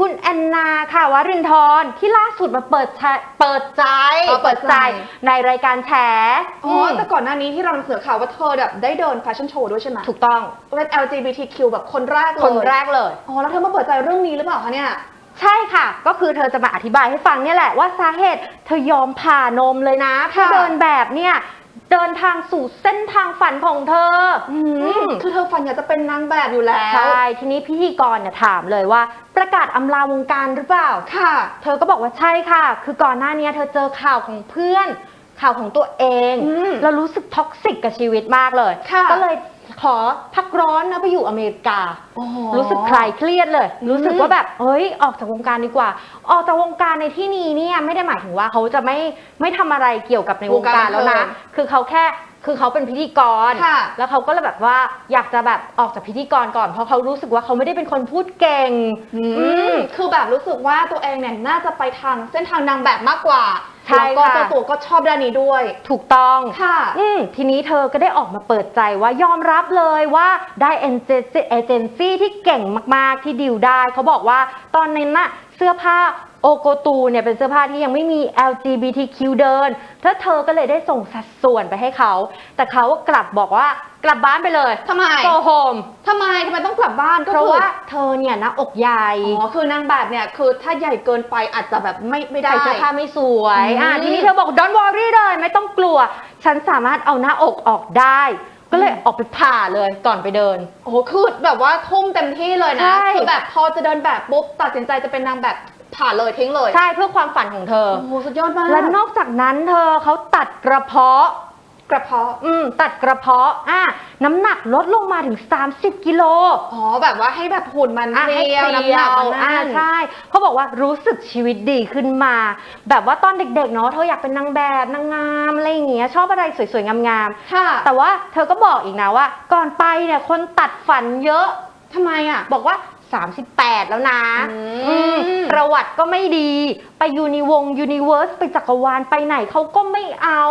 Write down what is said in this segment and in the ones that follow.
คุณแอนนาค่ะวรินทร์ที่ล่าสุดมาเปิดใจเปิดใจเออเปิดใจ ในรายการแฉอ๋อแต่ก่อนหน้านี้ที่เรานำเสนอข่าวว่าเธอแบบได้เดินแฟชั่นโชว์ด้วยใช่ไหมถูกต้องเป็น LGBTQ แบบคนแรกเลยคนแรกเลย อ๋อแล้วเธอมาเปิดใจเรื่องนี้หรือเปล่าคะเนี่ย ใช่ค่ะ ก็คือเธอจะมาอธิบายให้ฟังเนี่ยแหละว่าสาเหตุเธอยอมผ่านมเลยนะเพื่อค่ะ เดินแบบเนี่ยเดินทางสู่เส้นทางฝันของเธอออืมคือเธอฝันอยากจะเป็นนางแบบอยู่แล้วใช่ทีนี้พิธีกรเนี่ยถามเลยว่า ประกาศอำลาวงการหรือเปล่า ค่ะ เธอก็บอกว่าใช่ค่ะ คือก่อนหน้านี้เธอเจอข่าวของเพื่อนข่าวของตัวเองอืมแล้วรู้สึกท็อกซิกกับชีวิตมากเลยค่ะก็เลย ขอพักร้อนนะไปอยู่อเมริกาอ๋อรู้สึกคลายเครียดเลยอืมรู้สึกว่าแบบเฮ้ยออกจากวงการดีกว่า ออกจากวงการในที่นี้เนี่ยไม่ได้หมายถึงว่าเขาจะไม่ไม่ทำอะไรเกี่ยวกับในวงการแล้วนะ คือเขาแค่ คือเขาเป็นพิธีกร ค่ะแล้วเขาก็เลยแบบว่าอยากจะแบบออกจากพิธีกรก่อนเพราะเขารู้สึกว่าเขาไม่ได้เป็นคนพูดเก่ง อือืมมคือแบบรู้สึกว่าตัวเองเนี่ยน่าจะไปทางเส้นทางนางแบบมากกว่าใช่แล้วก็ค่ะ เจ้าตัวก็ชอบด้านนี้ด้วย ถูกต้อง ค่ะ อืมทีนี้เธอก็ได้ออกมาเปิดใจว่ายอมรับเลยว่าได้เอเจนซี่เอเจนซี่ที่เก่งมาก ๆ ที่ดิวได้ เขาบอกว่าตอนนั้นน่ะเสื้อผ้า โอโกตูเนี่ยเป็นเสื้อผ้าที่ยังไม่มี LGBTQ เดินถ้าเธอก็เลยได้ส่งสัดส่วนไปให้เขา แต่เขาก็กลับบอกว่ากลับบ้านไปเลยทำไมโกโฮมทำไมทำไมต้องกลับบ้านก็เพราะคือว่าเธอเนี่ยหนะอกใหญ่ อ๋อคือนางแบบเนี่ยคือถ้าใหญ่เกินไปอาจจะแบบไม่ไม่ได้ ใส่เสื้อผ้าไม่สวยอืมอะทีนี้เธอบอก don't worry เลย ไม่ต้องกลัว ฉันสามารถเอาหน้าอกออกได้ ก็เลยออกไปผ่าเลยก่อนไปเดิน โอ้โหคือแบบว่าทุ่มเต็มที่เลยใช่นะคือแบบพอจะเดินแบบปุ๊บตัดสินใจจะเป็นนางแบบ ผ่านเลยทิ้งเลย ใช่เพื่อความฝันของเธอ โอ้โหสุดยอดมากและนอกจากนั้นเธอเขาตัดกระเพาะ กระเพาะ อืม ตัดกระเพาะ อะน้ำหนักลดลงมาถึง 30 กิโล อ๋อแบบว่าให้แบบหุ่นมันอะเรีให้ยวเพรีน้ำหนักมันอะนั่น ใช่เขาบอกว่ารู้สึกชีวิตดีขึ้นมา แบบว่าตอนเด็กๆเนาะเธออยากเป็นนางแบบนางงามอะไรอย่างเงี้ยชอบอะไรสวยๆงามๆค่ะแต่ว่าเธอก็บอกอีกนะว่า ก่อนไปเนี่ยคนตัดฝันเยอะ ทำไมอะ บอกว่า 38 แล้วนะอืมอืมประวัติก็ไม่ดี ไปยูนิวงยูนิเวิร์สไปจักรวาลไปไหนเขาก็ไม่เอา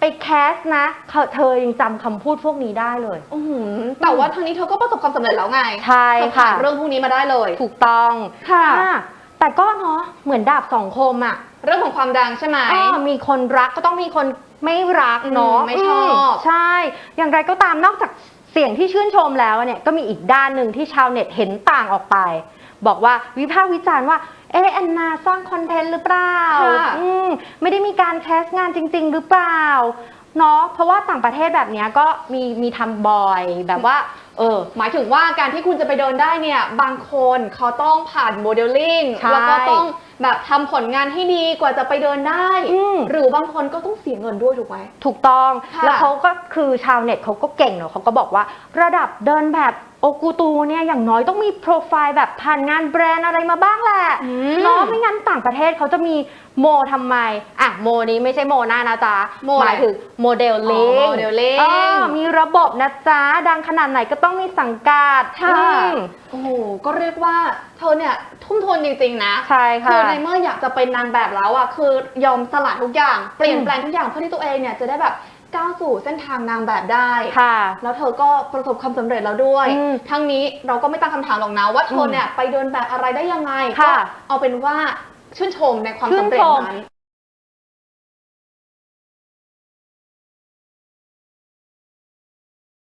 ไปแคสนะเขาเธอยังจำคำพูดพวกนี้ได้เลย อื้อหือแต่ว่าทางนี้เธอก็ประสบความสำเร็จแล้วไงใช่เธอผ่าค่ะ นเรื่องพวกนี้มาได้เลย ถูกต้องค่ะ อะแต่ก็เนาะเหมือนดาบสองคมอะเรื่องของความดังใช่ไหมอ้อมีคนรักก็ต้องมีคนไม่รักเนาะอืมไม่ชอบ มใช่ อย่างไรก็ตามนอกจาก เสียงที่ชื่นชมแล้วเนี่ยก็มีอีกด้านหนึ่งที่ชาวเน็ตเห็นต่างออกไป บอกว่าวิพากษ์วิจารณ์ว่าเออแอนนาสร้างคอนเทนต์หรือเปล่าค่ะอืมไม่ได้มีการแคสงานจริง ๆ หรือเปล่าเนาะเพราะว่าต่างประเทศแบบเนี้ยก็มีมีทำบ่อยแบบว่า เออหมายถึงว่าการที่คุณจะไปเดินได้เนี่ย บางคนเขาต้องผ่านโมเดลลิ่งใช่ แล้วก็ต้องแบบทำผลงานให้ดีกว่าจะไปเดินได้ อืม หรือบางคนก็ต้องเสียเงินด้วยถูกไหม ถูกต้องค่ะแล้วเขาก็คือชาวเน็ตเขาก็เก่งเนอะเขาก็บอกว่าระดับเดินแบบ โอกูตูเนี่ยอย่างน้อยต้องมีโปรไฟล์แบบผ่านงานแบรนด์อะไรมาบ้างแหละอืมเนาะไม่งั้นต่างประเทศเขาจะมีโมทำไม อะโมนี้ไม่ใช่โมหน้านะจ๊ะโมหอะไรมายถึงโมเดลลิ่งอ๋อ modeling เออมีระบบนะจ๊ะ ดังขนาดไหนก็ต้องมีสังกัดค่ะอืมโอ้โหก็เรียกว่าเธอเนี่ยทุ่มทุนจริงๆนะใช่ค่ะคือในเมื่ออยากจะเป็นนางแบบแล้วอะคือยอมสละทุกอย่างเปลี่ยนแปลงทุกอย่างเพื่อที่ตัวเองเนี่ยจะได้แบบ ก้าวสู่เส้นทางนางแบบได้ ค่ะ แล้วเธอก็ประสบความสำเร็จแล้วด้วย อืมทั้งนี้เราก็ไม่ตั้งคำถามหรอกนะว่าเธอเนี่ยไปเดินแบบอะไรได้ยังไงค่ะก็เอาเป็นว่าชื่นชมในความชื่นสำเร็จชมนั้น